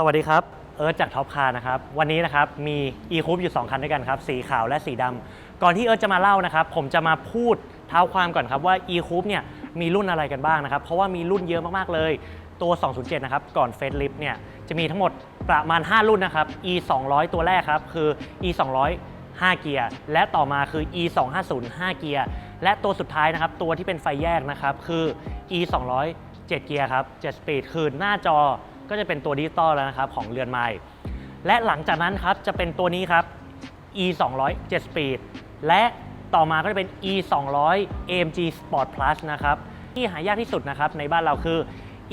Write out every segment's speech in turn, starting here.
สวัสดีครับ เอิร์ธจากท็อปคาร์นะครับ วันนี้นะครับมี e c o u p อยู่ 2 คันด้วยกันครับ สีขาวและสีดำก่อนที่เอิร์ธจะมาเล่านะครับ ผมจะมาพูดเท้าความก่อนครับว่า e c o u p เนี่ยมีรุ่นอะไรกันบ้างนะครับ เพราะว่ามีรุ่นเยอะมาก ๆ เลย ตัว 207 นะครับ ก่อนเฟ e ลิฟเนี่ยจะมีทั้งหมดประมาณ 5 รุ่นนะครับ e 200 ตัวแรกครับ คือ e 200 5 เกียร์ และต่อมาคือ e 250 5 เกียร์ และตัวสุดท้ายนะครับ ตัวที่เป็นไฟแยกนะครับ คือ e 200 7เกียร์ครับ7สปีดคือหน้าจอ ก็จะเป็นตัวดิจิตอลแล้วนะครับของเรือนไม้และหลังจากนั้นครับจะเป็นตัวนี้ครับ e 200 7 speed และต่อมาก็จะเป็น e 200 amg sport plus นะครับที่หายากที่สุดนะครับในบ้านเราคือ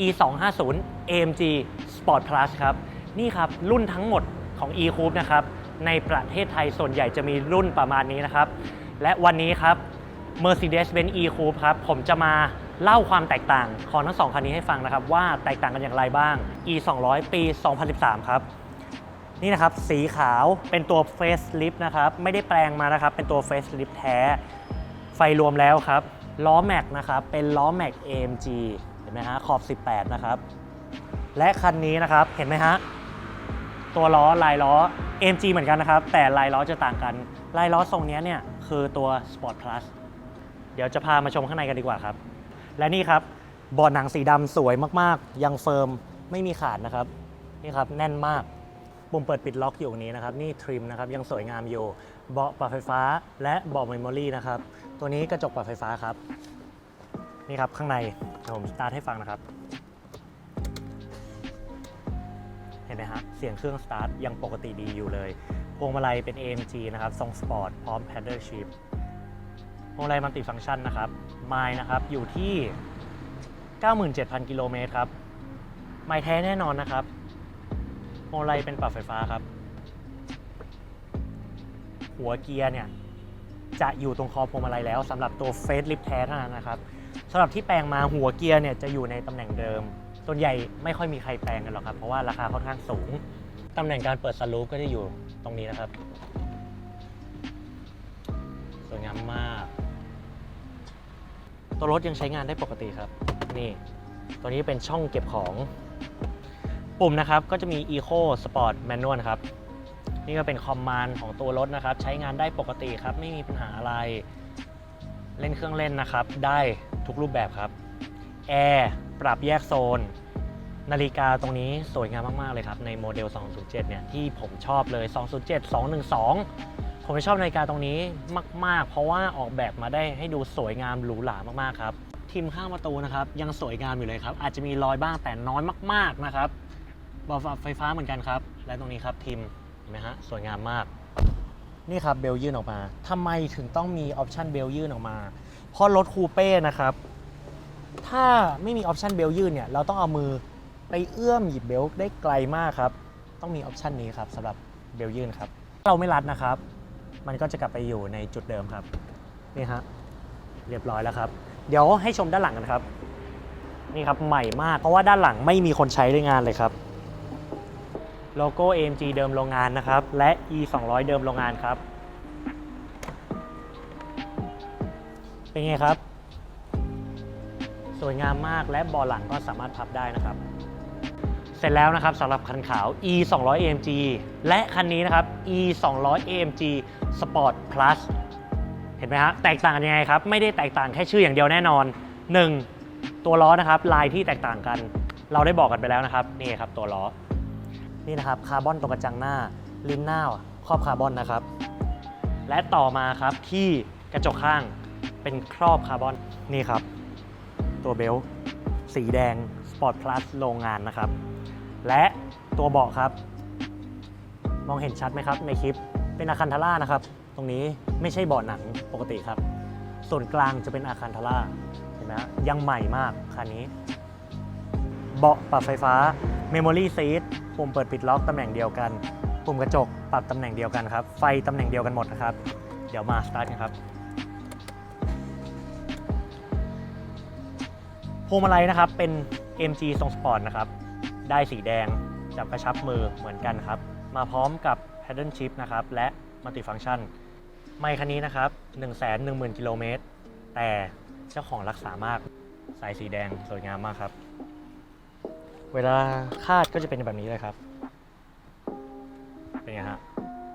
e 250 amg sport plus ครับนี่ครับรุ่นทั้งหมดของ e coupe นะครับในประเทศไทยส่วนใหญ่จะมีรุ่นประมาณนี้นะครับ และวันนี้ครับ Mercedes-Benz e coupe ครับ ผมจะมา เล่าความแตกต่างของทั้งสองคันนี้ให้ฟังนะครับ ว่าแตกต่างกันอย่างไรบ้าง e 200ปี 2013 ครับ นี่นะครับ สีขาวเป็นตัว Face Lift นะครับ ไม่ได้แปลงมานะครับ เป็นตัว Face Lift แท้ ไฟรวมแล้วครับ ล้อแม็กนะครับ เป็นล้อแม็ก AMG เห็นไหมฮะ ขอบ 18 นะครับ และคันนี้นะครับ เห็นไหมฮะ ตัวล้อลายล้อ AMG เหมือนกันนะครับ แต่ลายล้อจะต่างกัน ลายล้อทรงนี้เนี่ยคือตัว Sport Plus เดี๋ยวจะพามาชมข้างในกันดีกว่าครับ และนี่ครับเบาะหนังสีดำสวยมากๆ ยังเฟิร์มไม่มีขาดนะครับนี่ครับแน่นมากปุ่มเปิดปิดล็อกอยู่นี้นะครับ นี่ทริมนะครับยังสวยงามอยู่ เบาะปรับไฟฟ้าและเบาะเมมโมรี่นะครับ ตัวนี้กระจกปรับไฟฟ้าครับ นี่ครับข้างในเดี๋ยวผมสตาร์ทให้ฟังนะครับ เห็นไหมฮะเสียงเครื่องสตาร์ทยังปกติดีอยู่เลย พวงมาลัยเป็น AMG นะครับทรงสปอร์ตพร้อม paddle shift พวงมาลัยมัลติฟังก์ชันนะครับไมล์นะครับอยู่ที่ 97,000 กิโลเมตรครับไมล์แท้แน่นอนนะครับพวงมาลัยเป็นปรับไฟฟ้าครับ หัวเกียร์เนี่ยจะอยู่ตรงคอพวงมาลัยแล้วสำหรับตัวเฟสลิฟแท้เท่านั้นนะครับสำหรับที่แปลงมาหัวเกียร์เนี่ยจะอยู่ในตำแหน่งเดิม ส่วนใหญ่ไม่ค่อยมีใครแปลงกันหรอกครับ เพราะว่าราคาค่อนข้างสูง ตำแหน่งการเปิดสลูปก็จะอยู่ตรงนี้นะครับ สวยงามมาก ตัวรถยังใช้งานได้ปกติครับ นี่ ตัวนี้เป็นช่องเก็บของ ปุ่มนะครับก็จะมี Eco Sport Manual นะครับ นี่ก็เป็นคอมมานด์ของตัวรถนะครับ ใช้งานได้ปกติครับ ไม่มีปัญหาอะไร เล่นเครื่องเล่นนะครับ ได้ทุกรูปแบบครับ แอร์ปรับแยกโซน นาฬิกาตรงนี้สวยงามมาก ๆ เลยครับ ในโมเดล 207 เนี่ย ที่ผมชอบเลย 207 212 ผมชอบนาฬิกาตรงนี้มาก ๆ เพราะว่าออกแบบมาได้ให้ดูสวยงามหรูหรามากๆครับทิมข้างประตูนะครับยังสวยงามอยู่เลยครับ อาจจะมีรอยบ้างแต่น้อยมาก ๆนะครับบาะปรับไฟฟ้าเหมือนกันครับ และตรงนี้ครับทิมเห็นไหมฮะสวยงามมาก นี่ครับเบลยื่นออกมาทำไมถึงต้องมีออปชันเบลยื่นออกมา เพราะรถคูเป้นะครับ ถ้าไม่มีออปชันเบลยื่นเนี่ยเราต้องเอามือไปเอื้อมหยิบเบลได้ไกลมากครับ ต้องมีออปชันนี้ครับสำหรับเบลยื่นครับ เราไม่รัดนะครับ มันก็จะกลับไปอยู่ในจุดเดิมครับ นี่ฮะ เรียบร้อยแล้วครับ เดี๋ยวให้ชมด้านหลังกันครับ นี่ครับใหม่มาก เพราะว่าด้านหลังไม่มีคนใช้ในงานเลยครับ โลโก้ AMG เดิมโรงงานนะครับ และ E 200เดิมโรงงานครับ เป็นไงครับ สวยงามมากและบาะหลังก็สามารถพับได้นะครับ เสร็จแล้วนะครับสำหรับคันขาว e 2 0 0 amg และคันนี้นะครับ e 2 0 0 amg sport plus เห็นไหมฮะแตกต่างกันยังไงครับ ไม่ได้แตกต่างแค่ชื่ออย่างเดียวแน่นอน 1. ตัวล้อนะครับ ลายที่แตกต่างกัน เราได้บอกกันไปแล้วนะครับ นี่ครับตัวล้อ นี่นะครับคาร์บอนตรงกระจังหน้า ลิ้นหน้าครอบคาร์บอนนะครับ และต่อมาครับที่กระจกข้างเป็นครอบคาร์บอนนี่ครับ ตัวเบลสีแดง Sport Plus โรงงานนะครับ และตัวเบาะครับ มองเห็นชัดไหมครับ ในคลิปเป็นอาคันทาร่านะครับ ตรงนี้ไม่ใช่เบาะหนังปกติครับ ส่วนกลางจะเป็นอาคันทาร่าเห็นไหมฮะยังใหม่มากคันนี้ เบาะปรับไฟฟ้า Memory Seat ปุ่มเปิดปิดล็อกตำแหน่งเดียวกันปุ่มกระจกปรับตำแหน่งเดียวกันครับ ไฟตำแหน่งเดียวกันหมดนะครับ เดี๋ยวมาสตาร์ทกันครับพวงมาลัยนะครับเป็น MG ทรงสปอร์ตนะครับ ได้สีแดงจับกระชับมือเหมือนกันครับ มาพร้อมกับ Paddle Shift นะครับและ Multifunction ไมค์คันนี้นะครับ 110,000 กิโลเมตร แต่เจ้าของรักษามาก สายสีแดงสวยงามมากครับ เวลาคาดก็จะเป็นแบบนี้เลยครับ เป็นไงฮะ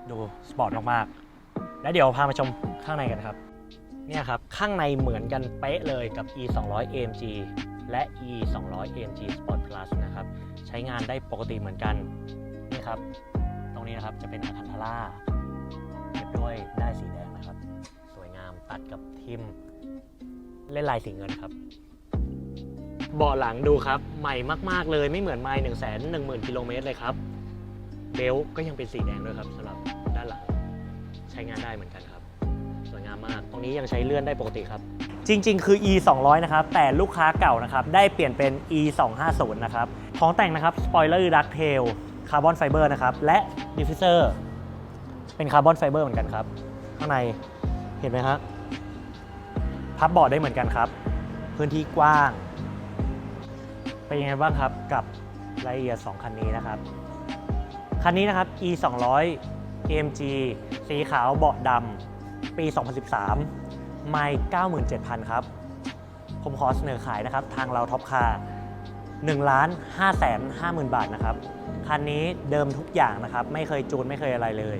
ดูสปอร์ตมากๆ แล้วเดี๋ยวพามาชมข้างในกันครับ เนี่ยครับ ข้างในเหมือนกันเป๊ะเลยกับ e 2 0 0 AMG และ e 2 0 0 AMG Sport Plus นะครับ ใช้งานได้ปกติเหมือนกันนี่ครับ ตรงนี้นะครับจะเป็นอาคันทาร่าเก็บด้วยได้สีแดงนะครับ สวยงามตัดกับทิมเล่นลายสีเงินครับเบาะหลังดูครับ ใหม่มาก ๆ เลยไม่เหมือนไมล์1 1 0 0 0 0กิโลเมตรเลยครับเบลก็ยังเป็นสีแดงด้วยครับสำหรับด้านหลัง ใช้งานได้เหมือนกันครับ สวยงามมาก ตรงนี้ยังใช้เลื่อนได้ปกติครับ จริง ๆ คือ e 2 0 0นะครับ แต่ลูกค้าเก่านะครับ ได้เปลี่ยนเป็น e 2 5 0นะครับ ของแต่งนะครับ สปอยเลอร์ดักเทล คาร์บอนไฟเบอร์นะครับ และดิฟฟิเซอร์ เป็นคาร์บอนไฟเบอร์เหมือนกันครับ ข้างใน เห็นไหมครับพับเบาะได้เหมือนกันครับ พื้นที่กว้าง เป็นยังไงบ้างครับ กับรายละเอียด 2 คันนี้นะครับ คันนี้นะครับ e 2 0 0 AMG สีขาวเบาะดำปี 2013 ไม่97,000 ครับ ผมขอเสนอขายนะครับ ทางเราท็อปคาร์1ล้าน5แสน50,000 บาทนะครับ คันนี้เดิมทุกอย่างนะครับ ไม่เคยจูนไม่เคยอะไรเลย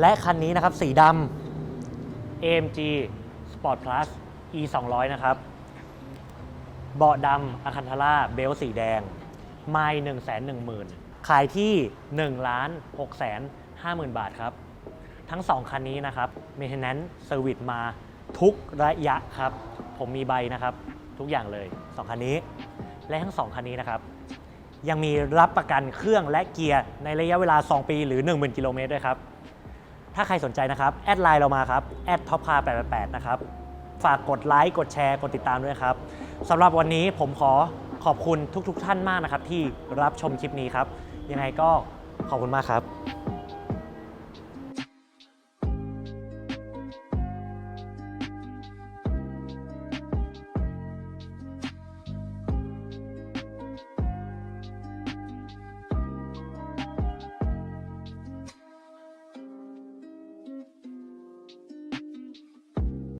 และคันนี้นะครับสีดำ AMG Sport Plus e 2 0 0นะครับเบาะดำอาคันทาร่าเบลสีแดง ไม่1 1 0 0 0 0 ขายที่ 1 ล้าน6แสน50,000 บาทครับ ทั้ง 2 คันนี้นะครับ Maintenance Service มา ทุกระยะครับ ผมมีใบนะครับ ทุกอย่างเลย 2 คันนี้ และทั้ง 2 คันนี้นะครับ ยังมีรับประกันเครื่องและเกียร์ในระยะเวลา 2 ปีหรือ 10,000 กิโลเมตรด้วยครับ ถ้าใครสนใจนะครับ แอดไลน์เรามาครับแอดท็อปคาร์888 นะครับ ฝากกดไลค์กดแชร์กดติดตามด้วยครับสำหรับวันนี้ผมขอขอบคุณทุกๆทท่านมากนะครับ ที่รับชมคลิปนี้ครับ ยังไงก็ขอบคุณมากครับ